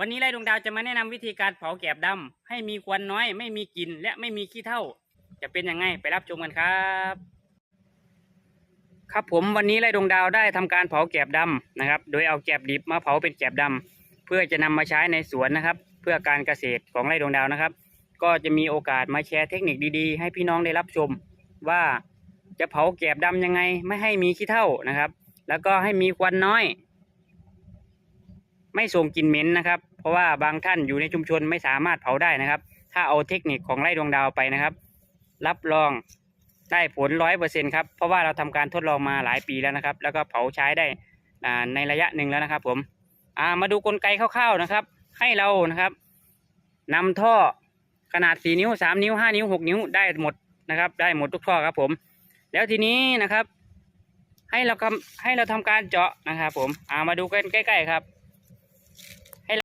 วันนี้ไร่ดวงดาวจะมาแนะนำวิธีการเผาแกบดำให้มีควันน้อย ไม่มีกลิ่นและไม่มีขี้เถ้า จะเป็นยังไงไปรับชมกันครับ ครับผมวันนี้ไร่ดวงดาวได้ทำการเผาแกบดำนะครับ โดยเอาแกบดิบมาเผาเป็นแกบดำเพื่อจะนำมาใช้ในสวนนะครับ เพื่อการเกษตรของไร่ดวงดาวนะครับ ก็จะมีโอกาสมาแชร์เทคนิคดีๆ ให้พี่น้องได้รับชม ว่าจะเผาแกบดำยังไง ไม่ให้มีขี้เถ้านะครับ แล้วก็ให้มีควันน้อย ไม่ส่งกลิ่นเหม็นนะครับ เพราะว่าบางท่านอยู่ในชุมชนไม่สามารถเผาได้นะครับ ถ้าเอาเทคนิคของไร่ดวงดาวไปนะครับ รับรองได้ผลร้อยเปอร์เซ็นครับ เพราะว่าเราทำการทดลองมาหลายปีแล้วนะครับ แล้วก็เผาใช้ได้ในระยะหนึ่งแล้วนะครับ ผมามาดูกลไกคร่าวๆนะครับ ให้เรานะครับนำท่อขนาดสี่นิ้วสามนิ้วห้านิ้วหกนิ้วได้หมดนะครับ ได้หมดทุกท่อครับผม แล้วทีนี้นะครับ ให้เราทำให้เราทำการเจาะนะครับ ผมามาดูกันใกล้ ๆ ครับ